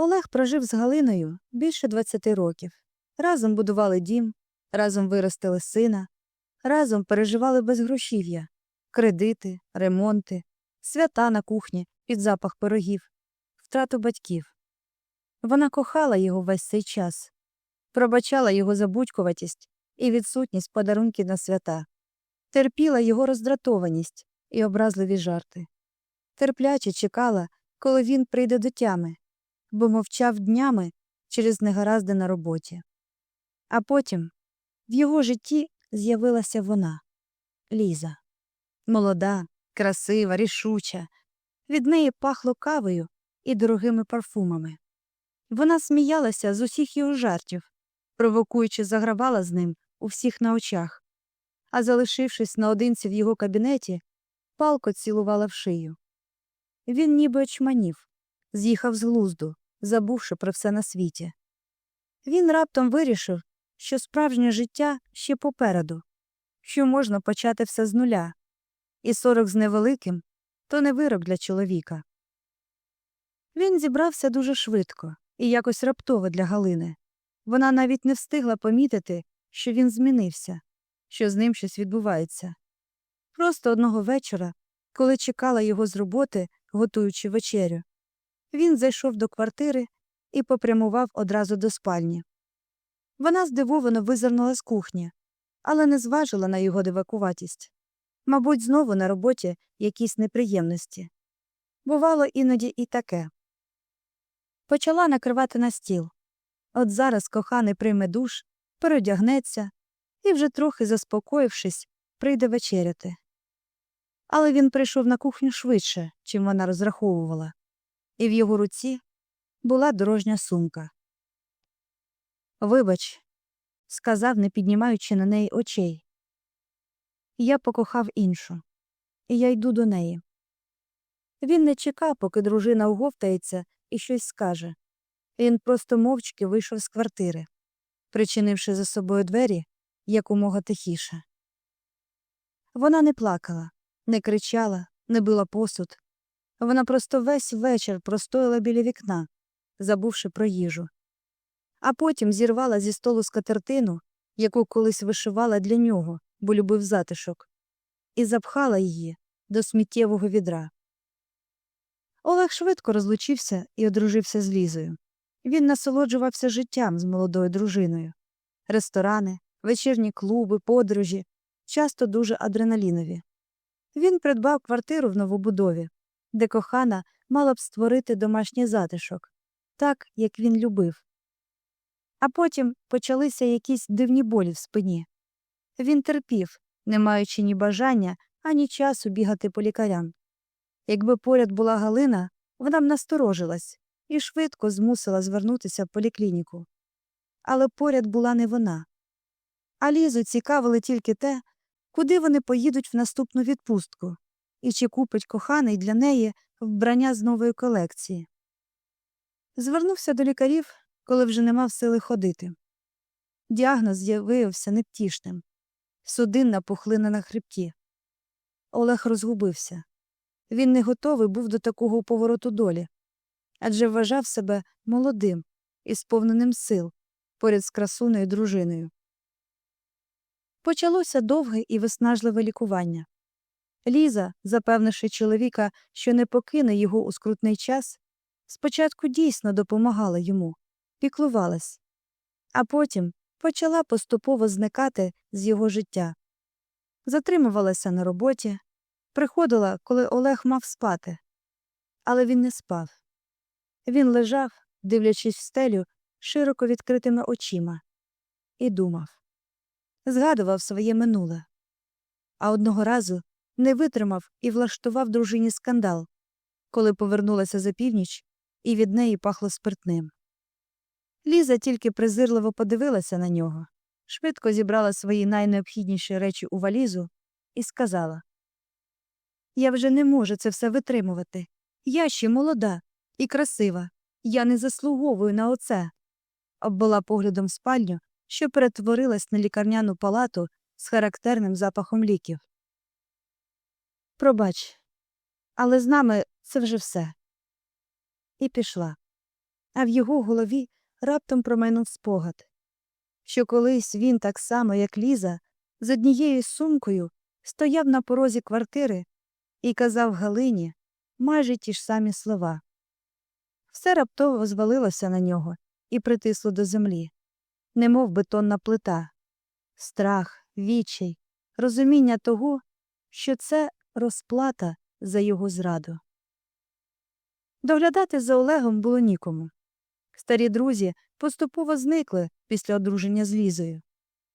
Олег прожив з Галиною більше 20 років. Разом будували дім, разом виростили сина, разом переживали безгрошів'я, кредити, ремонти, свята на кухні під запах пирогів, втрату батьків. Вона кохала його весь цей час, пробачала його забудькуватість і відсутність подарунків на свята, терпіла його роздратованість і образливі жарти. Терпляче чекала, коли він прийде до тями, бо мовчав днями через негаразди на роботі. А потім в його житті з'явилася вона Ліза. Молода, красива, рішуча. Від неї пахло кавою і дорогими парфумами. Вона сміялася з усіх його жартів, провокуючи загравала з ним у всіх на очах, а залишившись наодинці в його кабінеті, палко цілувала в шию. Він ніби очманів, з'їхав з глузду, забувши про все на світі. Він раптом вирішив, що справжнє життя ще попереду, що можна почати все з нуля, і сорок з невеликим то не вирок для чоловіка. Він зібрався дуже швидко і якось раптово для Галини. Вона навіть не встигла помітити, що він змінився, що з ним щось відбувається. Просто одного вечора, коли чекала його з роботи, готуючи вечерю, він зайшов до квартири і попрямував одразу до спальні. Вона здивовано визирнула з кухні, але не зважила на його дивакуватість. Мабуть, знову на роботі якісь неприємності. Бувало іноді і таке. Почала накривати на стіл. От зараз коханий прийме душ, переодягнеться і, вже трохи заспокоївшись, прийде вечеряти. Але він прийшов на кухню швидше, чим вона розраховувала, і в його руці була дорожня сумка. Вибач, сказав, не піднімаючи на неї очей. Я покохав іншу, і я йду до неї. Він не чекав, поки дружина оговтається і щось скаже. Він просто мовчки вийшов з квартири, причинивши за собою двері якомога тихіше. Вона не плакала, не кричала, не била посуд. Вона просто весь вечір простояла біля вікна, забувши про їжу. А потім зірвала зі столу скатертину, яку колись вишивала для нього, бо любив затишок, і запхала її до сміттєвого відра. Олег швидко розлучився і одружився з Лізою. Він насолоджувався життям з молодою дружиною. Ресторани, вечірні клуби, подорожі, часто дуже адреналінові. Він придбав квартиру в новобудові, де кохана мала б створити домашній затишок, так, як він любив. А потім почалися якісь дивні болі в спині. Він терпів, не маючи ні бажання, ані часу бігати по лікарям. Якби поряд була Галина, вона б насторожилась і швидко змусила звернутися в поліклініку. Але поряд була не вона. А Лізу цікавили тільки те, куди вони поїдуть в наступну відпустку і чи купить коханий для неї вбрання з нової колекції. Звернувся до лікарів, коли вже не мав сили ходити. Діагноз з'явився невтішним судинна пухлина на хребті. Олег розгубився. Він не готовий був до такого повороту долі, адже вважав себе молодим і сповненим сил поряд з красуною дружиною. Почалося довге і виснажливе лікування. Ліза, запевнивши чоловіка, що не покине його у скрутний час, спочатку дійсно допомагала йому, піклувалась, а потім почала поступово зникати з його життя. Затримувалася на роботі, приходила, коли Олег мав спати. Але він не спав. Він лежав, дивлячись в стелю широко відкритими очима, і думав. Згадував своє минуле. А одного разу не витримав і влаштував дружині скандал, коли повернулася за північ, і від неї пахло спиртним. Ліза тільки презирливо подивилася на нього, швидко зібрала свої найнеобхідніші речі у валізу і сказала Я вже не можу це все витримувати. Я ще молода і красива. Я не заслуговую на оце. Обвела поглядом спальню, що перетворилась на лікарняну палату з характерним запахом ліків. Пробач, але з нами це вже все. І пішла. а в його голові раптом промайнув спогад, що колись він, так само, як Ліза, з однією сумкою стояв на порозі квартири і казав Галині майже ті ж самі слова. Все раптово звалилося на нього і притисло до землі, немов бетонна плита, страх, відчай, розуміння того, що це розплата за його зраду. Доглядати за Олегом було нікому. Старі друзі поступово зникли після одруження з Лізою.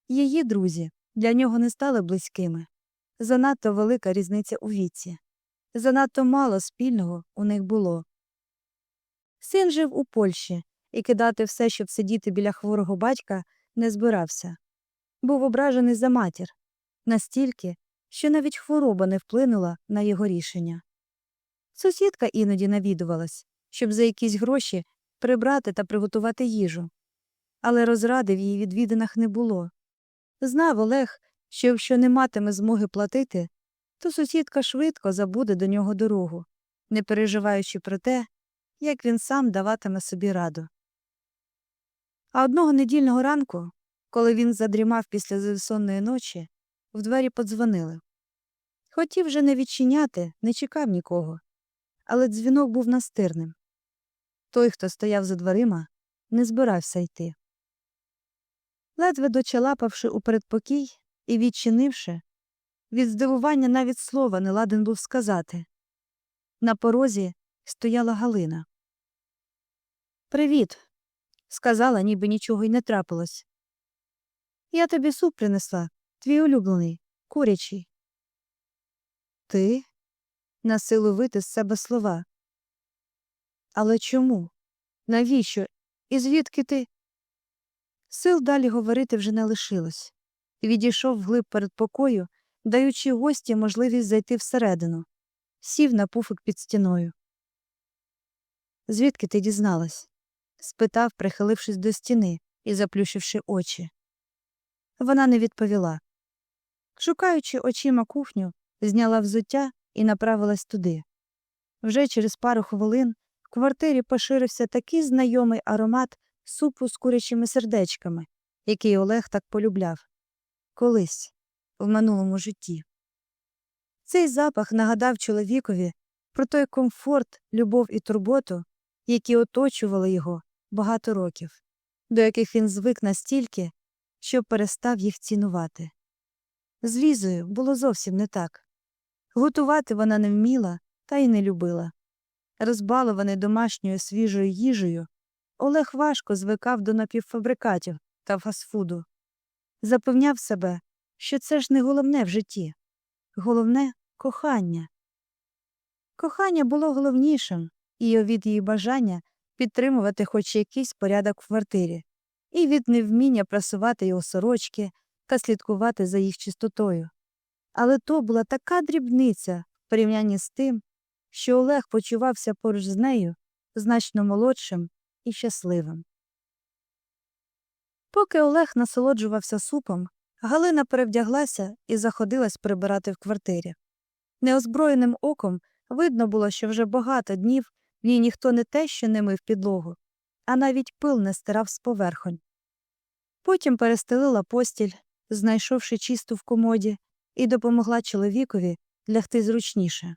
Її друзі для нього не стали близькими. Занадто велика різниця у віці. Занадто мало спільного у них було. Син жив у Польщі і кидати все, щоб сидіти біля хворого батька, не збирався. Був ображений за матір настільки, що навіть хвороба не вплинула на його рішення. Сусідка іноді навідувалась, щоб за якісь гроші прибрати та приготувати їжу. Але розради в її відвідинах не було. Знав Олег, що якщо не матиме змоги платити, то сусідка швидко забуде до нього дорогу, не переживаючи про те, як він сам даватиме собі раду. А одного недільного ранку, коли він задрімав після безсонної ночі, в двері подзвонили. Хотів вже не відчиняти, не чекав нікого, але дзвінок був настирним. Той, хто стояв за дверима, не збирався йти. Ледве дочалапавши у передпокій і відчинивши, від здивування навіть слова не ладен був сказати. На порозі стояла Галина. Привіт, сказала, ніби нічого й не трапилось. Я тобі суп принесла, твій улюблений, курячий. Ти? На силу вити з себе слова. Але чому? Навіщо? І звідки ти? Сил далі говорити вже не лишилось. Відійшов вглиб передпокою, даючи гості можливість зайти всередину, сів на пуфик під стіною. Звідки ти дізналась? спитав, прихилившись до стіни і заплющивши очі. Вона не відповіла. Шукаючи очима кухню, зняла взуття і направилась туди. Вже через пару хвилин в квартирі поширився такий знайомий аромат супу з курячими сердечками, який Олег так полюбляв. Колись, в минулому житті. Цей запах нагадав чоловікові про той комфорт, любов і турботу, які оточували його багато років, до яких він звик настільки, що перестав їх цінувати. З Лізою було зовсім не так. Готувати вона не вміла та й не любила. Розбалований домашньою свіжою їжею, Олег важко звикав до напівфабрикатів та фастфуду. Запевняв себе, що це ж не головне в житті. Головне кохання. Кохання було головнішим, і від її бажання підтримувати хоч якийсь порядок в квартирі, і від невміння прасувати його сорочки та слідкувати за їх чистотою. Але то була така дрібниця в порівнянні з тим, що Олег почувався поруч з нею значно молодшим і щасливим. Поки Олег насолоджувався супом, Галина перевдяглася і заходилась прибирати в квартирі. Неозброєним оком видно було, що вже багато днів в ній ніхто не те, що не мив підлогу, а навіть пил не стирав з поверхонь. Потім перестелила постіль, знайшовши чисту в комоді, і допомогла чоловікові лягти зручніше.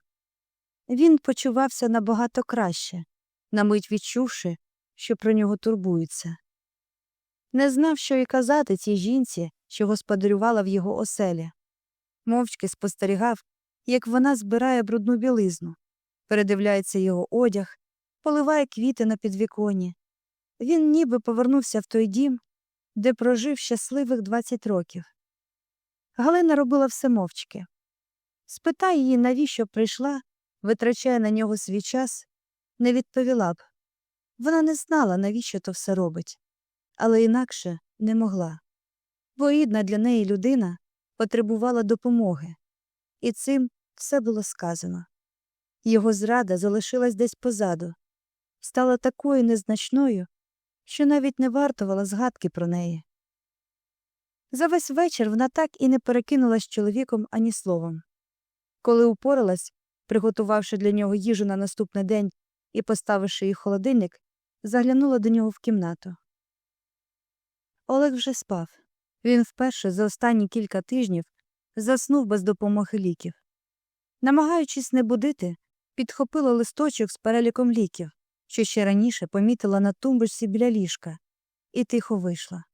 Він почувався набагато краще, на мить відчувши, що про нього турбуються. Не знав, що й казати цій жінці, що господарювала в його оселі. Мовчки спостерігав, як вона збирає брудну білизну, передивляється його одяг, поливає квіти на підвіконі. Він ніби повернувся в той дім, де прожив щасливих 20 років. Галина робила все мовчки. Спитай її, навіщо прийшла, витрачає на нього свій час, не відповіла б. Вона не знала, навіщо то все робить, але інакше не могла. Бо рідна для неї людина потребувала допомоги, і цим все було сказано. Його зрада залишилась десь позаду, стала такою незначною, що навіть не вартувала згадки про неї. За весь вечір вона так і не перекинулась з чоловіком ані словом. Коли упоралась, приготувавши для нього їжу на наступний день і поставивши її в холодильник, заглянула до нього в кімнату. Олег вже спав. Він вперше за останні кілька тижнів заснув без допомоги ліків. Намагаючись не будити, підхопила листочок з переліком ліків, що ще раніше помітила на тумбочці біля ліжка, і тихо вийшла.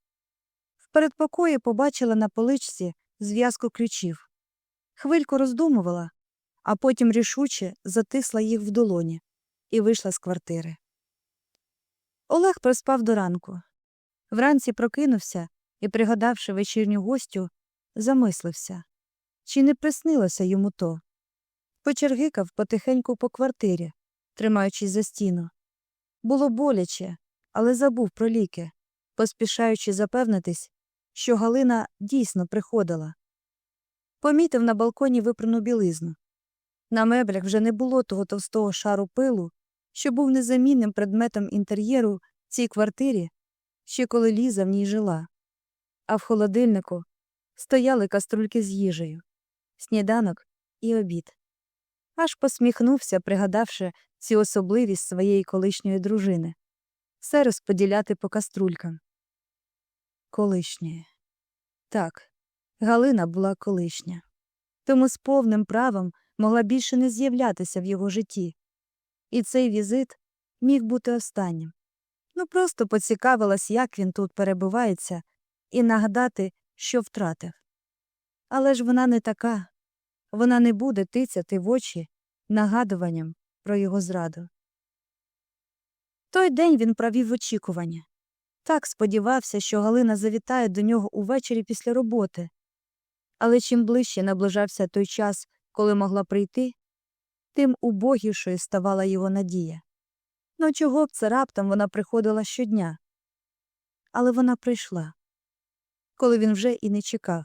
Передпокої побачила на поличці зв'язку ключів. Хвильку роздумувала, а потім рішуче затисла їх в долоні і вийшла з квартири. Олег проспав до ранку. Вранці прокинувся і, пригадавши вечірню гостю, замислився, чи не приснилося йому то. Почергикав потихеньку по квартирі, тримаючись за стіну. Було боляче, але забув про ліки, поспішаючи запевнитись, що Галина дійсно приходила. Помітив на балконі випрану білизну. На меблях вже не було того товстого шару пилу, що був незамінним предметом інтер'єру в цій квартирі, ще коли Ліза в ній жила. А в холодильнику стояли каструльки з їжею, сніданок і обід. Аж посміхнувся, пригадавши цю особливість своєї колишньої дружини все розподіляти по каструлькам. Колишньої. Так, Галина була колишня, тому з повним правом могла більше не з'являтися в його житті. І цей візит міг бути останнім. Ну просто поцікавилась, як він тут перебувається, і нагадати, що втратив. Але ж вона не така, вона не буде тицяти в очі нагадуванням про його зраду. Той день він провів очікування. Так сподівався, що Галина завітає до нього увечері після роботи. Але чим ближче наближався той час, коли могла прийти, тим убогішою ставала його надія. Ну чого б це раптом вона приходила щодня? Але вона прийшла, коли він вже і не чекав.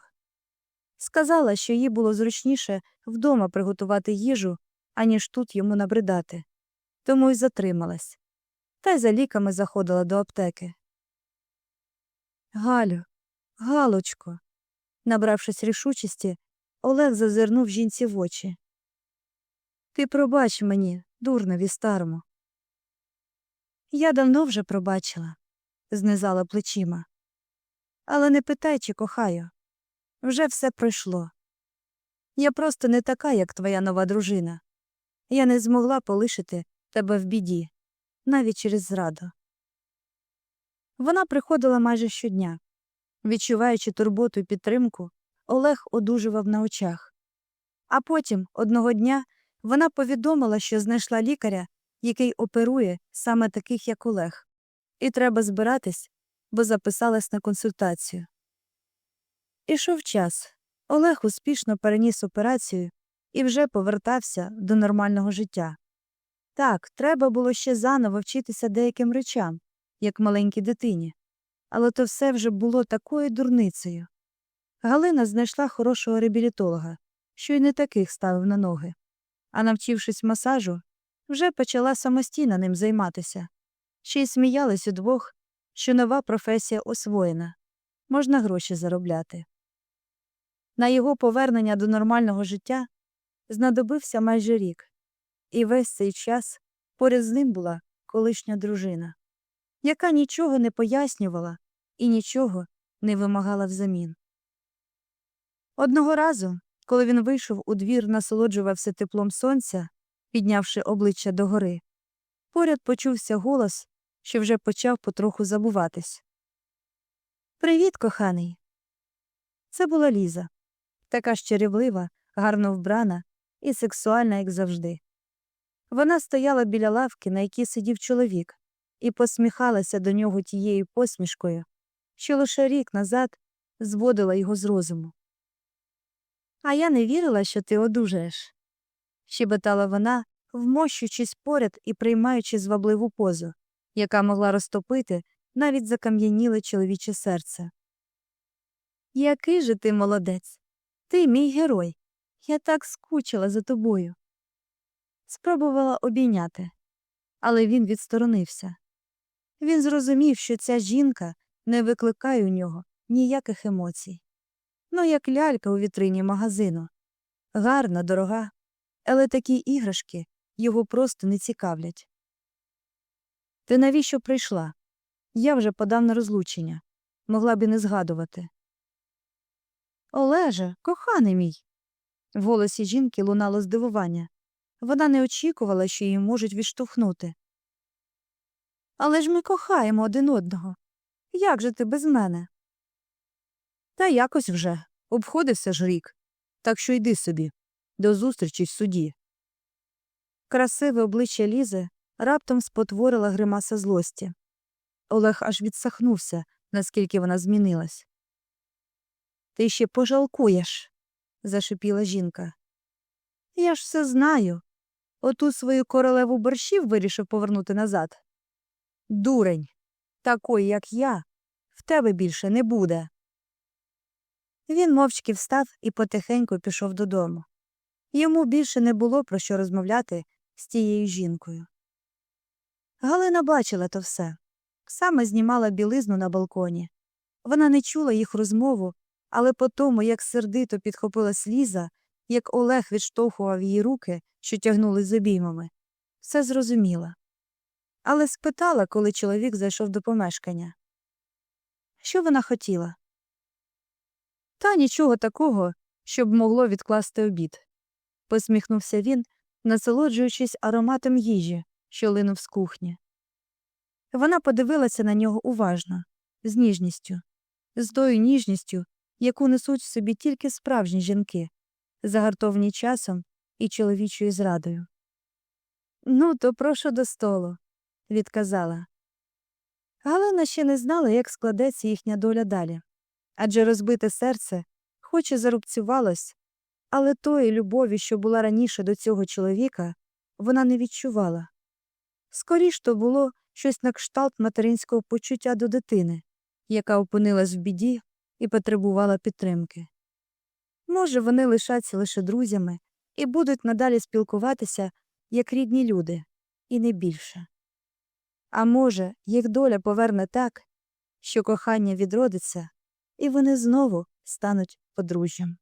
Сказала, що їй було зручніше вдома приготувати їжу, аніж тут йому набридати, тому й затрималась, та й за ліками заходила до аптеки. Галю, Галочко, набравшись рішучості, Олег зазирнув жінці в очі. Ти пробач мені, дурнові старому. Я давно вже пробачила, знизала плечима. Але не питай, чи кохаю. Вже все пройшло. Я просто не така, як твоя нова дружина. Я не змогла полишити тебе в біді, навіть через зраду. Вона приходила майже щодня. Відчуваючи турботу і підтримку, Олег одужував на очах. А потім, одного дня, вона повідомила, що знайшла лікаря, який оперує саме таких, як Олег, і треба збиратись, бо записалась на консультацію. Ішов час. Олег успішно переніс операцію і вже повертався до нормального життя. Так, треба було ще заново вчитися деяким речам, як маленькій дитині, але то все вже було такою дурницею. Галина знайшла хорошого реабілітолога, що й не таких ставив на ноги, а навчившись масажу, вже почала самостійно ним займатися. Ще й сміялись удвох, що нова професія освоєна, можна гроші заробляти. На його повернення до нормального життя знадобився майже рік, і весь цей час поряд з ним була колишня дружина, яка нічого не пояснювала і нічого не вимагала взамін. Одного разу, коли він вийшов у двір, насолоджувався теплом сонця, піднявши обличчя догори, поряд почувся голос, що вже почав потроху забуватись. Привіт, коханий. Це була Ліза, така ж чарівлива, гарно вбрана і сексуальна, як завжди. Вона стояла біля лавки, на якій сидів чоловік, і посміхалася до нього тією посмішкою, що лише рік назад зводила його з розуму. А я не вірила, що ти одужаєш, щебетала вона, вмощуючись поряд і приймаючи звабливу позу, яка могла розтопити навіть закам'яніле чоловіче серце. Який же ти молодець? Ти мій герой. Я так скучила за тобою. Спробувала обійняти, але він відсторонився. Він зрозумів, що ця жінка не викликає у нього ніяких емоцій. Ну, як лялька у вітрині магазину. Гарна, дорога, але такі іграшки його просто не цікавлять. Ти навіщо прийшла? Я вже подав на розлучення. Могла б і не згадувати. Олеже, коханий мій. В голосі жінки лунало здивування. Вона не очікувала, що її можуть відштовхнути. Але ж ми кохаємо один одного. Як же ти без мене? Та якось вже. Обходився ж рік. Так що йди собі. До зустрічі в суді. Красиве обличчя Лізи раптом спотворила гримаса злості. Олег аж відсахнувся, наскільки вона змінилась. Ти ще пожалкуєш, зашипіла жінка. Я ж все знаю. Оту свою королеву борщів вирішив повернути назад. Дурень, такої, як я, в тебе більше не буде. Він мовчки встав і потихеньку пішов додому. Йому більше не було про що розмовляти з тією жінкою. Галина бачила то все. Саме знімала білизну на балконі. Вона не чула їх розмову, але по тому, як сердито підхопила сліза, як Олег відштовхував її руки, що тягнули з обіймами, все зрозуміла. Але спитала, коли чоловік зайшов до помешкання. Що вона хотіла? Та нічого такого, щоб могло відкласти обід. Посміхнувся він, насолоджуючись ароматом їжі, що линув з кухні. Вона подивилася на нього уважно, з ніжністю, з тою ніжністю, яку несуть в собі тільки справжні жінки, загартовані часом і чоловічою зрадою. Ну, то прошу до столу, відказала. Галина ще не знала, як складеться їхня доля далі. Адже розбите серце, хоч і зарубцювалось, але тої любові, що була раніше до цього чоловіка, вона не відчувала. Скоріш то було щось на кшталт материнського почуття до дитини, яка опинилась в біді і потребувала підтримки. Може, вони лишаться лише друзями і будуть надалі спілкуватися як рідні люди, і не більше. А може, їх доля поверне так, що кохання відродиться, і вони знову стануть подружжям.